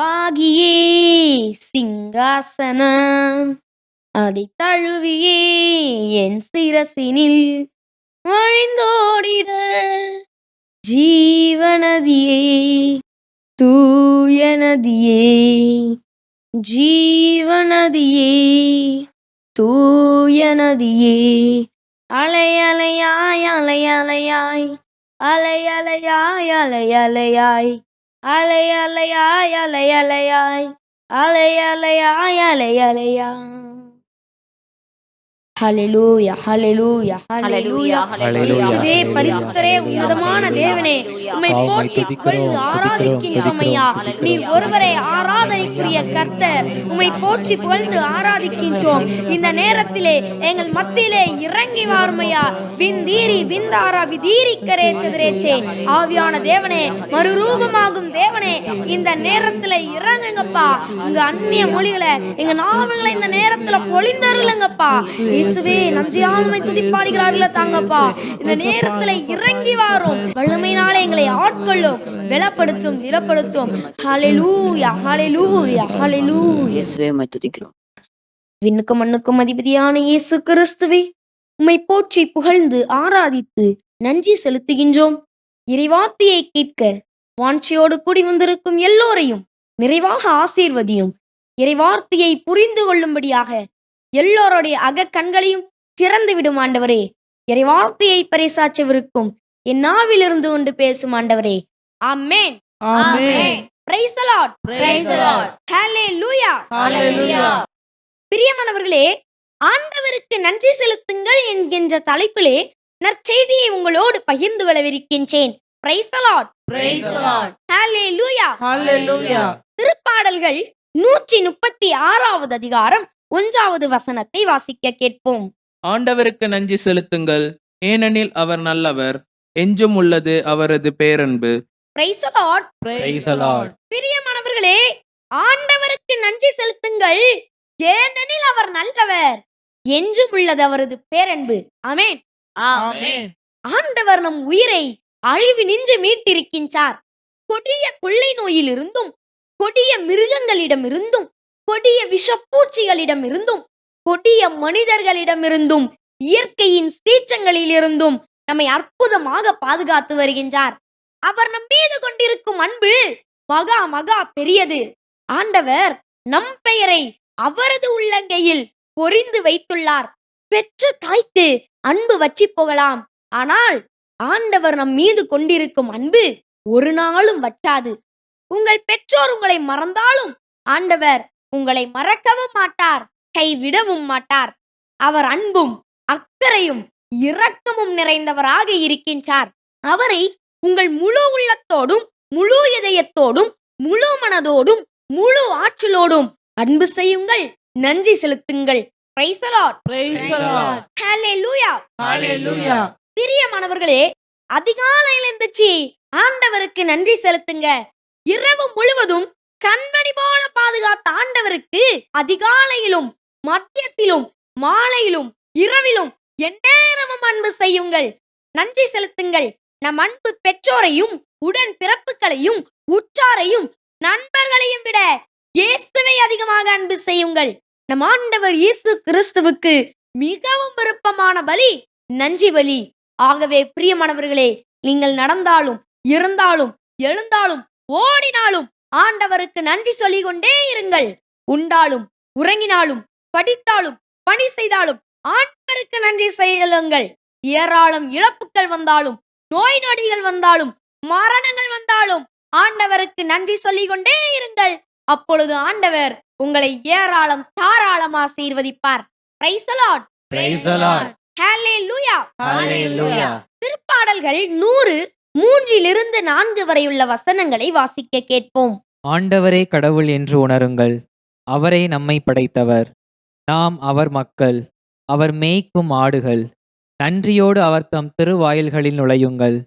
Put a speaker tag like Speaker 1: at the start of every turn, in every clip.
Speaker 1: வாகியே சிங்காசன அதை தழுவியே என் சிரசினில் அழிந்தோடிட ஜீவநதியே தூயநதியே ஜீவநதியே தூயநதியே. அலையலையாய் அலையலையாய் அலையலையாய் அலையலையாய் 啊雷呀雷呀啊呀雷呀雷呀啊雷呀雷呀啊呀雷呀雷呀 ஹalleluya ஹalleluya
Speaker 2: Hallelujah.
Speaker 1: இயேசுவே பரிசுத்தரே உன்னதமான தேவனே. உம்மை போற்றி புகழ்ந்து ஆராதிக்கின்றோம் ஐயா. நீர் ஒருவரே ஆராதனைக்குரிய கர்த்தர். உம்மை போற்றி புகழ்ந்து ஆராதிக்கின்றோம். இந்த நேரத்திலே எங்கள் மத்தியிலே இறங்கி வாருமையா விந்தீரி விந்தாரா விதீரிக்கரே சதுரேச்சே. ஆவியான தேவனே மறுரூபமாகும் தேவனே இந்த நேரத்துல இறங்குங்கப்பா. உங்க அந்நிய மொழிகளை எங்க நாவங்களை இந்த நேரத்துல பொழிந்தருளுங்கப்பா. இயேசுவே நன்றியாமை துதிப்பாடுகிறார்கள தாங்கப்பா. இந்த நேரத்துல இறங்கி வாரும். வல்லமையினாலே எங்களை ஆட்கொள்ளும் பலப்படுத்தும் நிலப்படுத்தும். ஹalleluya ஹalleluya ஹalleluya.
Speaker 3: இயேசுவே உம்மை துதிக்கிறோம்.
Speaker 1: விண்ணுக்கும் மண்ணுக்கும் அதிபதியான இயேசு கிறிஸ்துவே உம்மை போற்றி புகழ்ந்து ஆராதித்து நன்றி செலுத்துகின்றோம். இறைவார்த்தையை கேட்க வாஞ்சியோடு கூடி வந்திருக்கும் எல்லோரையும் நிறைவாக ஆசீர்வதியும். இறைவார்த்தையை புரிந்து கொள்ளும்படியாக எல்லோருடைய அகக்கண்களையும் திறந்து விடும் ஆண்டவரே. இறைவார்த்தையை பறைசாற்றவிருக்கும் என் நாவிலிருந்து கொண்டு பேசும் ஆண்டவரே. ஆமென். பிரியமானவர்களே ஆண்டவருக்கு நன்றி செலுத்துங்கள் என்கின்ற தலைப்பிலே நற்செய்தியை உங்களோடு பகிர்ந்து கொள்ளவிருக்கின்றேன். Praise the Lord.
Speaker 2: Praise the Lord.
Speaker 1: Hallelujah.
Speaker 2: Hallelujah.
Speaker 1: திருப்பாடல்கள் நூற்றி முப்பத்தி ஆறாவது அதிகாரம் ஒன்றாவது வசனத்தை வாசிக்க கேட்போம்
Speaker 4: ஆண்டவருக்கு நன்றி செலுத்துங்கள் ஏனெனில் அவர் நல்லவர் என்றும் உள்ளது அவரது பேரன்பு
Speaker 1: Praise the Lord.
Speaker 2: Praise the Lord.
Speaker 1: பிரியமானவர்களே ஆண்டவருக்கு நன்றி செலுத்துங்கள் ஏனெனில் அவர் நல்லவர் என்றும் உள்ளது அவரது பேரன்பு ஆமென்
Speaker 2: ஆமென்.
Speaker 1: ஆண்டவர் நம் உயிரை அழிவு நின்று மீட்டிருக்கின்றார். கொடிய கொள்ளை நோயிலிருந்தும் கொடிய மிருகங்களிடமிருந்தும் கொடிய விஷப்பூச்சிகளிடமிருந்தும் கொடிய மனிதர்களிடமிருந்தும் இயற்கையின் சீச்சங்களிலிருந்தும் நம்மை அற்புதமாக பாதுகாத்து வருகின்றார். அவர் நம் மீது கொண்டிருக்கும் அன்பு மகா மகா பெரியது. ஆண்டவர் நம் பெயரை அவரது உள்ளங்கையில் பொறிந்து வைத்துள்ளார். பெற்ற தாய்த்து அன்பு வச்சி போகலாம். ஆனால் ஆண்டவர் நம் மீது கொண்டிருக்கும் அன்பு ஒரு நாளும் வற்றாது. உங்கள் பெற்றோர் உங்களை மறந்தாலும் ஆண்டவர் உங்களை மறக்கவும் மாட்டார் கைவிடவும் மாட்டார். அவர் அன்பும் அக்கறையும் இரக்கமும் நிறைந்தவராக இருக்கின்றார். அவரை உங்கள் முழு உள்ளத்தோடும் முழு இதயத்தோடும் முழு மனதோடும் முழு ஆற்றலோடும் அன்பு செய்யுங்கள் நன்றி செலுத்துங்கள். Praise the Lord.
Speaker 2: Praise the Lord.
Speaker 1: பிரியமானவர்களே அதிகாலையில் எந்திரிச்சு ஆண்டவருக்கு நன்றி செலுத்துங்க. இரவு முழுவதும் கண்மணி போல பாதுகாத்த ஆண்டவருக்கு அதிகாலையிலும் மத்தியத்திலும் மாலையிலும் இரவிலும் எந்நேரமும் அன்பு செய்யுங்கள். நன்றி செலுத்துங்கள். நம் அன்பு பெற்றோரையும் உடன் பிறப்புகளையும் உற்றாரையும் நண்பர்களையும் விட இயேசுவை அதிகமாக அன்பு செய்யுங்கள். நம் ஆண்டவர் இயேசு கிறிஸ்துவுக்கு மிகவும் விருப்பமான பலி நன்றி பலி ஆகவே பிரியமானவர்களே நீங்கள் நடந்தாலும் இருந்தாலும் எழுந்தாலும் ஓடினாலும் ஆண்டவருக்கு நன்றி சொல்லிக் கொண்டே இருங்கள். உண்டாலும் உறங்கினாலும் படித்தாலும் பணி செய்தாலும் ஆண்டவருக்கு நன்றி செய்யுங்கள் ஏராளம் இழப்புகள் வந்தாலும் நோய் நொடிகள் வந்தாலும் மரணங்கள் வந்தாலும் ஆண்டவருக்கு நன்றி சொல்லிக் கொண்டே இருங்கள். அப்பொழுது ஆண்டவர் உங்களை ஏராளம் தாராளமா ஆசீர்வதிப்பார். Praise the திருப்பாடல்கள் நூறு மூன்றிலிருந்து நான்கு வரையுள்ள வசனங்களை வாசிக்க கேட்போம்.
Speaker 5: ஆண்டவரே கடவுள் என்று உணருங்கள். அவரே நம்மை படைத்தவர். நாம் அவர் மக்கள். அவர் மேய்க்கும் ஆடுகள். நன்றியோடு அவர் தம் திருவாயில்களில் நுழையுங்கள்.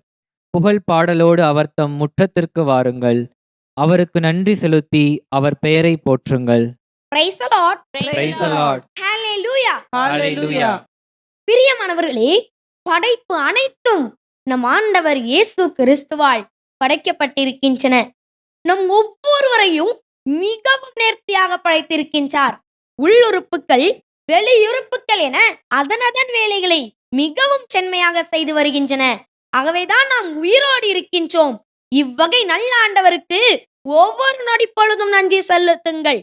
Speaker 5: புகழ் பாடலோடு அவர் தம் முற்றத்திற்கு வாருங்கள். அவருக்கு நன்றி செலுத்தி அவர் பெயரை போற்றுங்கள்.
Speaker 1: பிரியமானவர்களே படைப்பு அனைத்தும் நம் ஆண்டவர் இயேசு கிறிஸ்துவால் படைக்கப்பட்டிருக்கின்றன. நம் ஒவ்வொருவரையும் மிகவும் நேர்த்தியாக படைத்திருக்கின்றார். உள்ளுறுப்புகள் வெளியுறுப்புகள் என அதனதன் வேலைகளை மிகவும் செம்மையாக செய்து வருகின்றன. ஆகவேதான் நாம் உயிரோடு இருக்கின்றோம். இவ்வகை நல்ல ஆண்டவருக்கு ஒவ்வொரு நொடி பொழுதும் நன்றி செலுத்துங்கள்.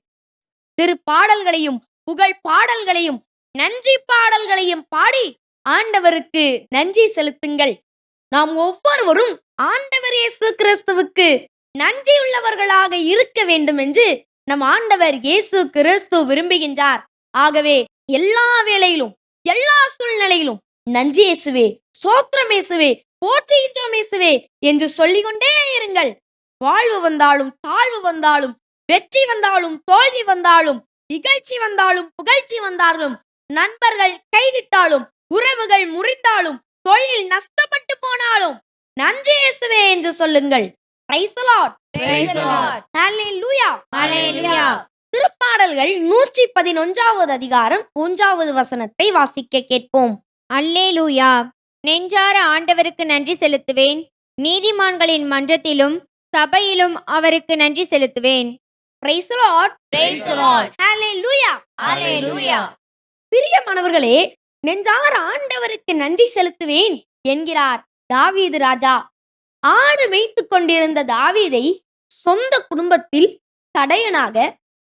Speaker 1: திரு பாடல்களையும் புகழ் பாடல்களையும் நன்றி பாடல்களையும் பாடி ஆண்டவருக்கு நன்றி செலுத்துங்கள். நாம் ஒவ்வொருவரும் ஆண்டவர் இயேசு கிறிஸ்துவுக்கு நன்றியுள்ளவர்களாக இருக்க வேண்டும் என்று நம் ஆண்டவர் இயேசு கிறிஸ்து விரும்புகின்றார். ஆகவே எல்லா வேளையிலும் எல்லா சூழ்நிலையிலும் நன்றி இயேசுவே சோத்திரம் இயேசுவே போற்றுகின்றோம் இயேசுவே என்று சொல்லிக்கொண்டே இருங்கள். வாழ்வு வந்தாலும் தாழ்வு வந்தாலும் வெற்றி வந்தாலும் தோல்வி வந்தாலும் இகழ்ச்சி வந்தாலும் புகழ்ச்சி வந்தாலும் நண்பர்கள் கைவிட்டாலும் உறவுகள் முறிந்தாலும் தொழில் நஷ்டப்பட்டு போனாலும் நன்றி இயேசுவே என்று சொல்லுங்கள். திருப்பாடல்கள் நூற்றி பதினொன்றாவது அதிகாரம் மூன்றாவது வசனத்தை வாசிக்க கேட்போம்.
Speaker 3: அல்லேலூயா. நெஞ்சார ஆண்டவருக்கு நன்றி செலுத்துவேன். நீதிமான்களின் மன்றத்திலும் சபையிலும் அவருக்கு நன்றி செலுத்துவேன்.
Speaker 1: பிரியமானவர்களே நெஞ்சார ஆண்டவருக்கு நன்றி செலுத்துவேன் என்கிறார் தாவீது ராஜா. ஆடு மேய்த்து கொண்டிருந்த தாவீதை சொந்த குடும்பத்தில் தடையனாக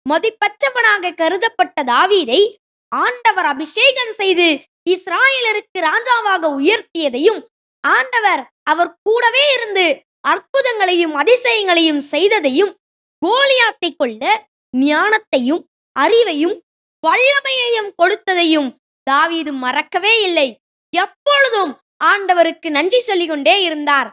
Speaker 1: மதிப்பற்றவனாக கருதப்பட்ட தாவீதை ஆண்டவர் அபிஷேகம் செய்து இஸ்ராயலருக்கு ராஜாவாக உயர்த்தியதையும் ஆண்டவர் அவர் கூடவே இருந்து அற்புதங்களையும் அதிசயங்களையும் செய்ததையும் கோலியாத்தை கொள்ள ஞானத்தையும் அறிவையும் வல்லமையையும் கொடுத்ததையும் தாவீது மறக்கவே இல்லை. எப்பொழுதும் ஆண்டவருக்கு நன்றி சொல்லிக் கொண்டே இருந்தார்.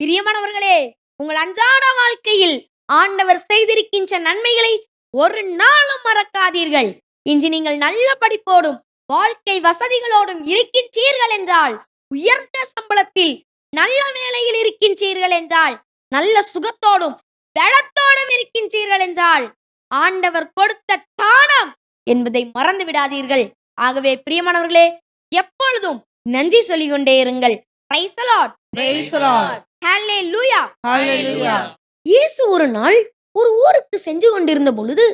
Speaker 1: பிரியமானவர்களே உங்கள் அன்றாட வாழ்க்கையில் ஆண்டவர் செய்திருக்கின்ற நன்மைகளை ஒரு நாளும் மறக்காதீர்கள். இன்று நீங்கள் நல்ல படிப்போடும் வாழ்க்கை வசதிகளோடும் இருக்கின்றீர்கள் என்றால் உயர்ந்த சம்பளத்தில் நல்ல வேலையில் இருக்கின்றீர்கள் என்றால் நல்ல சுகத்தோடும் இருக்கின்றீர்கள் என்றால் ஆண்டவர் கொடுத்த தானம் என்பதை மறந்து விடாதீர்கள். ஆகவே பிரியமானவர்களே எப்பொழுதும் நன்றி சொல்லிக் கொண்டே இருங்கள். இயேசு ஒரு நாள் ஒரு ஊருக்கு சென்று கொண்டிருந்த பொழுது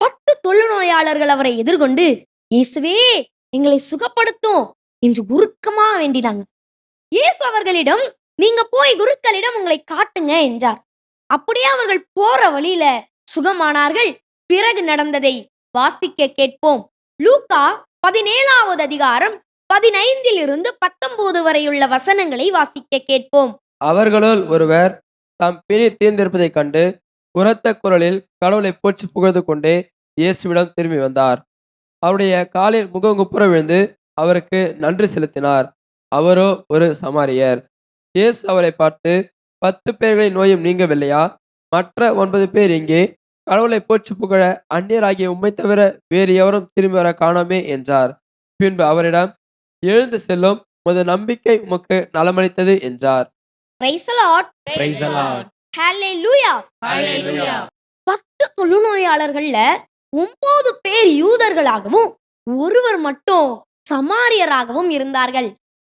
Speaker 1: பத்து தொழுநோயாளர்கள் அவரை எதிர்கொண்டு இயேசுவே எங்களை சுகப்படுத்தும் என்று உருக்கமா வேண்டினாங்க. இயேசு அவர்களிடம் நீங்க போய் குருக்களிடம் உங்களை காட்டுங்க என்றார். அப்படியே அவர்கள் போற வழியில சுகமானார்கள். பிறகு நடந்ததை வாசிக்க கேட்போம். லூக்கா பதினேழாவது அதிகாரம் பதினைந்தில் இருந்து பத்தொன்பது வரையுள்ள வசனங்களை வாசிக்க கேட்போம்.
Speaker 6: அவர்களுள் ஒருவர் தாம் பிணி தீர்ந்திருப்பதைக் கண்டு உரத்த குரலில் கடவுளை போச்சு புகழ்ந்து கொண்டே இயேசுவிடம் திரும்பி வந்தார். அவருடைய காலில் முகங்குப்புற விழுந்து அவருக்கு நன்றி செலுத்தினார். அவரோ ஒரு சமாரியர். இயேசு அவரை பார்த்து பத்து பேர்களின் நோயும் நீங்கவில்லையா மற்ற ஒன்பது பேர் இங்கே கடவுளை போற்றி புகழ அந்நியராகிய உம்மை தவிர வேறு எவரும் திரும்பி வர காணோமே என்றார் பின்பு அவரிடம் எழுந்து செல்லும் உமது நம்பிக்கை உமக்கு நலமளித்தது என்றார்
Speaker 1: Praise the Lord.
Speaker 2: Praise the Lord.
Speaker 1: Hallelujah.
Speaker 2: Hallelujah.
Speaker 1: பத்து தொழுநோயாளர்கள்ல ஒன்பது பேர் யூதர்களாகவும் ஒருவர் மட்டும் சமாரியராகவும் இருந்தார்கள்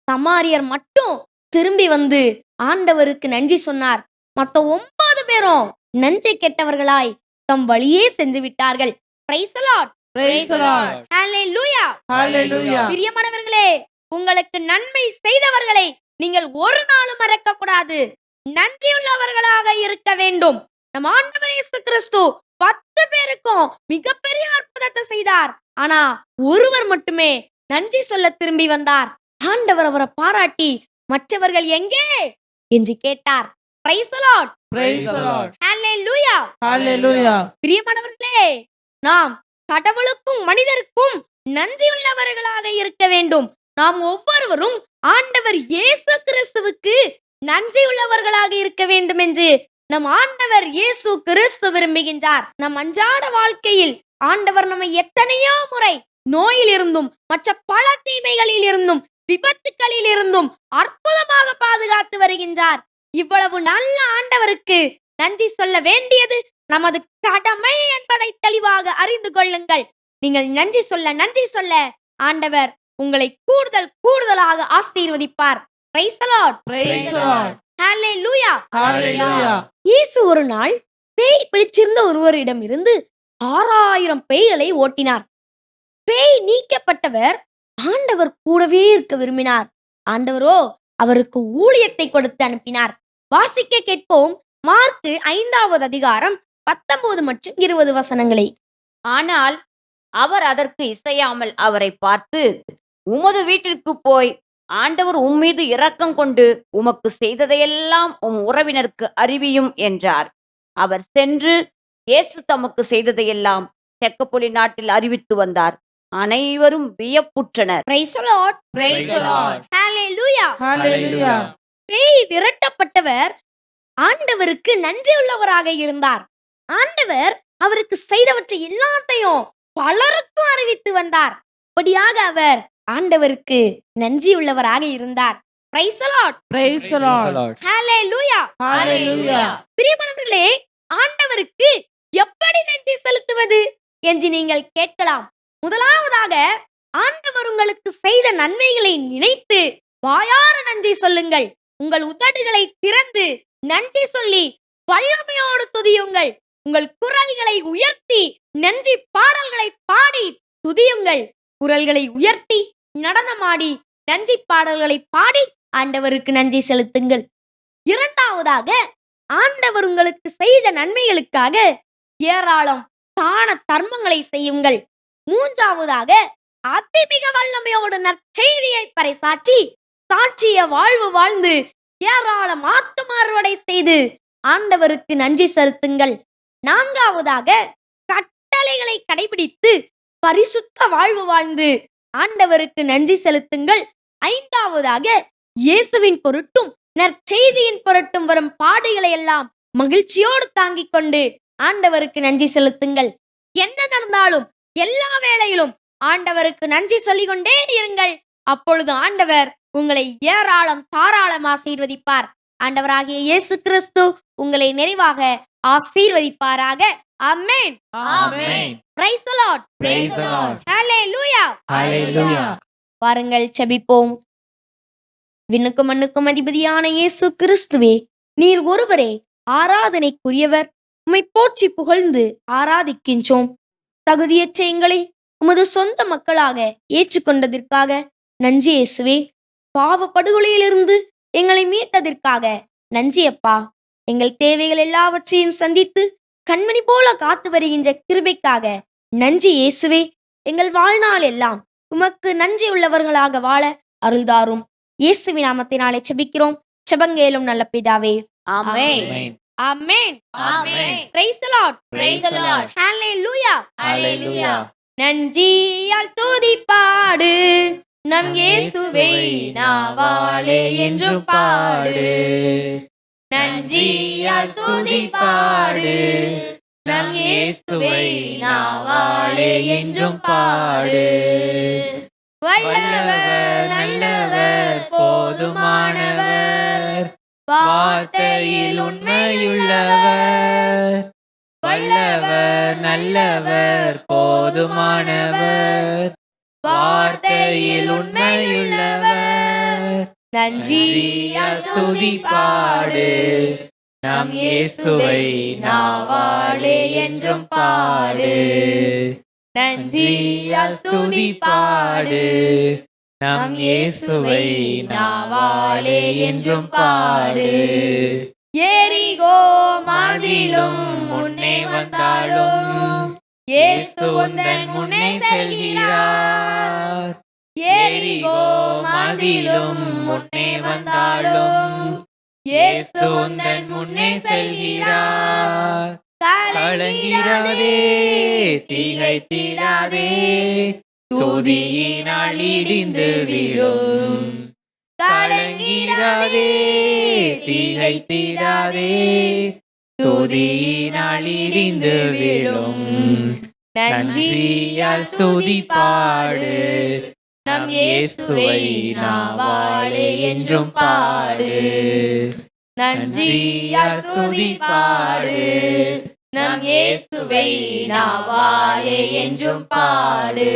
Speaker 1: சமாரியர் மட்டும் திரும்பி வந்து ஆண்டவருக்கு நன்றி சொன்னார் மத்த ஒன்பது பேரும் நன்றி கெட்டவர்களாய் தம் வழியே சென்று விட்டார்கள் Praise the Lord.
Speaker 2: Praise the Lord.
Speaker 1: Hallelujah.
Speaker 2: Hallelujah.
Speaker 1: பிரியமானவர்களே உங்களுக்கு நன்மை செய்தவர்களை நீங்கள் ஒரு நாளும் மறக்க கூடாது நன்றியுள்ளவர்களாக இருக்க வேண்டும் நம் ஆண்டவர் இயேசு கிறிஸ்து பத்து பேருக்கும் மிகப்பெரிய அற்புதத்தை செய்தார் ஆனா ஒருவர் மட்டுமே நன்றி சொல்ல திரும்பி வந்தார் ஆண்டவர் அவரை பாராட்டி மற்றவர்கள் எங்கே என்று கேட்டார் Praise the Lord.
Speaker 2: Praise the Lord.
Speaker 1: Hallelujah.
Speaker 2: Hallelujah.
Speaker 1: பிரியமானவர்களே நாம் கடவுளுக்கும் மனிதருக்கும் நன்றியுள்ளவர்களாக இருக்க வேண்டும் நாம் ஒவ்வொருவரும் ஆண்டவர் இயேசு கிறிஸ்துவுக்கு நன்றியுள்ளவர்களாக இருக்க வேண்டும் என்று நம் ஆண்டவர் இயேசு கிறிஸ்து விரும்புகின்றார் நம் அன்றாட வாழ்க்கையில் ஆண்டவர் நம்மை எத்தனையோ முறை நோயில் இருந்தும் மற்ற பல தீமைகளில் இருந்தும் விபத்துக்களில் இருந்தும் அற்புதமாக பாதுகாத்து வருகின்றார். இவ்வளவு நல்ல ஆண்டவருக்கு நன்றி சொல்ல வேண்டியது நமது கடமை என்பதை தெளிவாக அறிந்து கொள்ளுங்கள். நீங்கள் நன்றி சொல்ல நன்றி சொல்ல ஆண்டவர் உங்களை கூடுதல் கூடுதலாக ஆசீர்வதிப்பார். இயேசு ஒரு நாள் பேய் பிடிச்சிருந்த ஒருவரிடம் இருந்து ஆறாயிரம் பேய்களை ஓட்டினார். பேய் நீக்கப்பட்டவர் ஆண்டவர் கூடவே இருக்க விரும்பினார். ஆண்டவரோ அவருக்கு ஊழியத்தை கொடுத்து அனுப்பினார். வாசிக்க கேட்போம். மார்க்கு ஐந்தாவது அதிகாரம் பத்தொன்பது மற்றும் இருபது வசனங்களை.
Speaker 7: ஆனால் அவர் அதற்கு இசையாமல் அவரை பார்த்து உமது வீட்டிற்கு போய் ஆண்டவர் உம்மீது இரக்கம் கொண்டு உமக்கு செய்ததையெல்லாம் உம் உறவினருக்கு அறிவியும் என்றார். அவர் சென்று இயேசு தமக்கு செய்ததையெல்லாம் தெக்கப்பொலி நாட்டில் அறிவித்து வந்தார். அனைவரும் வியப்புற்றனர்
Speaker 1: Praise the Lord.
Speaker 2: Praise the Lord.
Speaker 1: Hallelujah.
Speaker 2: Hallelujah.
Speaker 1: பேய் விரட்டப்பட்டவர் ஆண்டவருக்கு நன்றி உள்ளவராக இருந்தார் ஆண்டவர் அவருக்கு செய்தவற்றை எல்லாத்தையும் பலருக்கும் அறிவித்து வந்தார் அப்படியாக அவர் ஆண்டவருக்கு நன்றி உள்ளவராக இருந்தார் Praise the Lord.
Speaker 2: Praise the Lord.
Speaker 1: Hallelujah.
Speaker 2: Hallelujah.
Speaker 1: பிரியமானவர்களே ஆண்டவருக்கு எப்படி நன்றி செலுத்துவது என்று நீங்கள் கேட்கலாம் முதலாவதாக ஆண்டவர் உங்களுக்கு செய்த நன்மைகளை நினைத்து வாயார நன்றி சொல்லுங்கள். உங்கள் உதடுகளை திறந்து நன்றி சொல்லி வல்லமையோடு துதியுங்கள். உங்கள் குரல்களை உயர்த்தி நன்றி பாடல்களை பாடி துதியுங்கள். குரல்களை உயர்த்தி நடனமாடி நன்றி பாடல்களை பாடி ஆண்டவருக்கு நன்றி செலுத்துங்கள். இரண்டாவதாக ஆண்டவர் உங்களுக்கு செய்த நன்மைகளுக்காக ஏராளம் தான தர்மங்களை செய்யுங்கள். மூன்றாவதாக அதிமிக வல்லமையோடு நற்செய்தியை பறைசாற்றி சாட்சிய வாழ்வு வாழ்ந்து ஏராளம் ஆத்தும அறுவடை செய்து ஆண்டவருக்கு நன்றி செலுத்துங்கள். நான்காவதாக கட்டளைகளை கடைபிடித்து பரிசுத்த வாழ்வு வாழ்ந்து ஆண்டவருக்கு நன்றி செலுத்துங்கள். ஐந்தாவதாக இயேசுவின் பொருட்டும் நற்செய்தியின் பொருட்டும் வரும் பாடுகளை எல்லாம் மகிழ்ச்சியோடு தாங்கிக் கொண்டு ஆண்டவருக்கு நன்றி செலுத்துங்கள். என்ன நடந்தாலும் எல்லா வேளையிலும் ஆண்டவருக்கு நன்றி சொல்லிக் கொண்டே இருங்கள். அப்பொழுது ஆண்டவர் உங்களை ஏராளம் தாராளம் ஆசீர்வதிப்பார். ஆண்டவராகிய இயேசு கிறிஸ்து உங்களை நிறைவாக ஆசீர்வதிப்பாராக. அமேன். வாருங்கள் செபிப்போம். விண்ணுக்கும் மண்ணுக்கும் அதிபதியான இயேசு கிறிஸ்துவே நீர் ஒருவரே ஆராதனைக்குரியவர். உம்மை போற்றி புகழ்ந்து ஆராதிக்கின்றோம். தகுதியற்ற எங்களை உமது சொந்த மக்களாக ஏற்றுக்கொண்டதற்காக நன்றி இயேசுவே. பாவ படுகொலையிலிருந்து எங்களை மீட்டதற்காக நன்றி அப்பா. எங்கள் தேவைகள் எல்லாவற்றையும் சந்தித்து கண்மணி போல காத்து வருகின்ற கிருபைக்காக நன்றி இயேசுவே. எங்கள் வாழ்நாள் எல்லாம் உமக்கு நன்றி உள்ளவர்களாக வாழ அருள்தாரும். இயேசுவி நாமத்தினாலே செபிக்கிறோம். செபங்கேலும் நல்ல பிதாவே.
Speaker 7: ஆமென்.
Speaker 5: Amen.
Speaker 1: Amen
Speaker 7: amen
Speaker 1: praise the Lord
Speaker 7: Praise the Lord.
Speaker 1: Hallelujah
Speaker 7: Hallelujah.
Speaker 1: நன்றியால் துதிப்பாடு நம் இயேசுவை நாவாலே என்றும் பாடு. நன்றியால் துதிப்பாடு நம் இயேசுவை நாவாலே என்றும் பாடு. வல்லவர் நல்லவர் போதுமானவர். வார்த்தையில் உண்மையுள்ளவர்.
Speaker 5: வல்லவர் நல்லவர் போதுமானவர். வார்த்தையில் உண்மையுள்ளவர்.
Speaker 1: நன்றி
Speaker 5: நன்றியால் துதி பாடு. நம் இயேசுவை நாவாளே என்றும் பாடு. நன்றி துதி பாடு. நம் இயேசுவை நாவாலே என்றும் பாடு.
Speaker 1: எரிகோ மாதிலும் முன்னே வந்தாலும் இயேசு உந்தன் முன்னே செல்கிறார். எரிகோ மாதிலும் முன்னே வந்தாலும் இயேசு உந்தன் முன்னே செல்கிறார்.
Speaker 5: கலங்கிடாதே திகைத்திடாதே துதியினால் இடிந்து விழும். கலங்கிடாதே திகைத்திடாதே துதியினால் இடிந்து விழும். நன்றியால் துதி பாடு நம் இயேசுவை நாவாளே என்றும் பாடு. நன்றியால் துதி பாடு நம் இயேசுவை நாவாலே என்றும் பாடு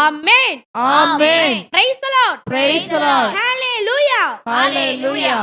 Speaker 1: ஆமென்
Speaker 2: Amen.
Speaker 1: Price the Lord
Speaker 2: Praise the Lord.
Speaker 1: Hallelujah
Speaker 2: Hallelujah.